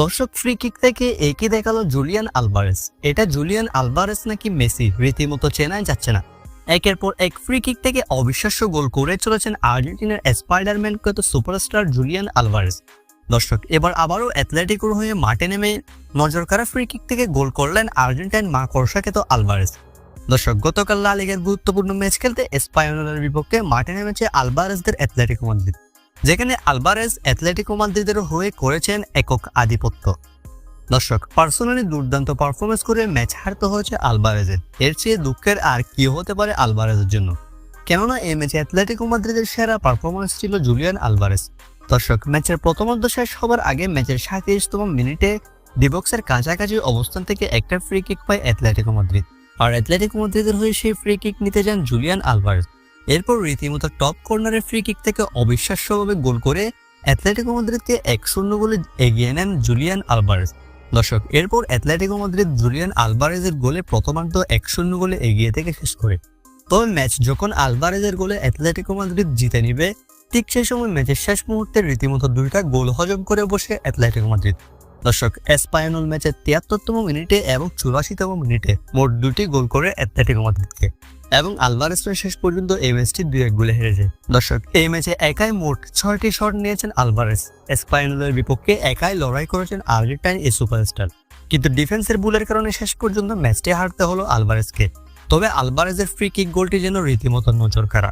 দর্শক free kick থেকে একই দেখাল জুলিয়ান আলভারেস। এটা জুলিয়ান আলভারেস নাকি মেসি? রীতিমতো চেনাই যাচ্ছে না। একের পর এক ফ্রি কিক থেকে অবিশ্বাস্য গোল করে চলেছেন আর্জেন্টিনার স্পাইডারম্যান কত সুপারস্টার জুলিয়ান আলভারেস। দর্শক, এবার আবারও অ্যাথলেটিকোর হয়ে মাঠে নেমে নজর কাড়া ফ্রি কিক থেকে গোল করলেন আর্জেন্টাইন মা কর্ষাকেত আলভারেস। দর্শক, গতকাল লা লিগের গুরুত্বপূর্ণ ম্যাচ খেলতে স্পাইনের বিপক্ষে মাঠে নেমেছে আলভারেসদের অ্যাথলেটিকো মাদ্রিদ। যেখানে আলভারেজ অ্যাথলেটিকো মাদ্রিদের হয়ে করেছেন একক আধিপত্য। দর্শক, পার্সোনালি দুর্দান্ত পারফরমেন্স করে ম্যাচ হারতে হয়েছে আলবারেজের এর চেয়ে দুঃখের আর কি হতে পারে আলভারেজের জন্য? কেননা এই ম্যাচে অ্যাথলেটিকো মাদ্রিদের সেরা পারফরমেন্স ছিল জুলিয়ান আলভারেজ। দর্শক, ম্যাচের প্রথমার্ধ শেষ হবার আগে ম্যাচের সাঁত্রিশতম মিনিটে ডিবক্সের কাছাকাছি অবস্থান থেকে একটা ফ্রি কিক পায় অ্যাথলেটিকো মাদ্রিদ। আর অ্যাথলেটিকো মাদ্রিদের হয়ে সেই ফ্রি কিক নিতে যান জুলিয়ান আলভারেজ। এরপর রীতিমতো টপ কর্নারের ফ্রি কিক থেকে অবিশ্বাস্যভাবে গোল করে অ্যাথলেটিকো মাদ্রিদকে এক শূন্য গোলে এগিয়ে নেন জুলিয়ান আলভারেজ দর্শক, এরপর অ্যাথলেটিকো মাদ্রিদ জুলিয়ান আলভারেজের গোলে প্রথমার্ধ এক শূন্য গোলে এগিয়ে থেকে শেষ করে। তবে ম্যাচ যখন আলভারেজের গোলে অ্যাথলেটিকো মাদ্রিদ জিতে নিবে, ঠিক সেই সময় ম্যাচের শেষ মুহূর্তে রীতিমতো দুইটা গোল হজম করে বসে অ্যাথলেটিকো মাদ্রিদ দর্শক এসপায়নল ম্যাচের তিয়াত্তরতম মিনিটে এবং চুরাশিতম মিনিটে মোট দুটি গোল করে অ্যাথলেটিকো মাদ্রিদকে এবং আলভারেসরা শেষ পর্যন্ত এই ম্যাচটি দুই এক গোলে হেরে যায় দর্শক, এই ম্যাচে একাই মোট ছয়টি শট নিয়েছেন আলভারেস এসপাইনলের বিপক্ষে একাই লড়াই করেছেন আর্জেন্টাইন এই সুপারস্টার। কিন্তু ডিফেন্সের ভুলের কারণে শেষ পর্যন্ত ম্যাচটি হারতে হলো আলভারেসকে তবে আলভারেজের ফ্রি কিক গোলটি যেন রীতিমতো নজর কাড়া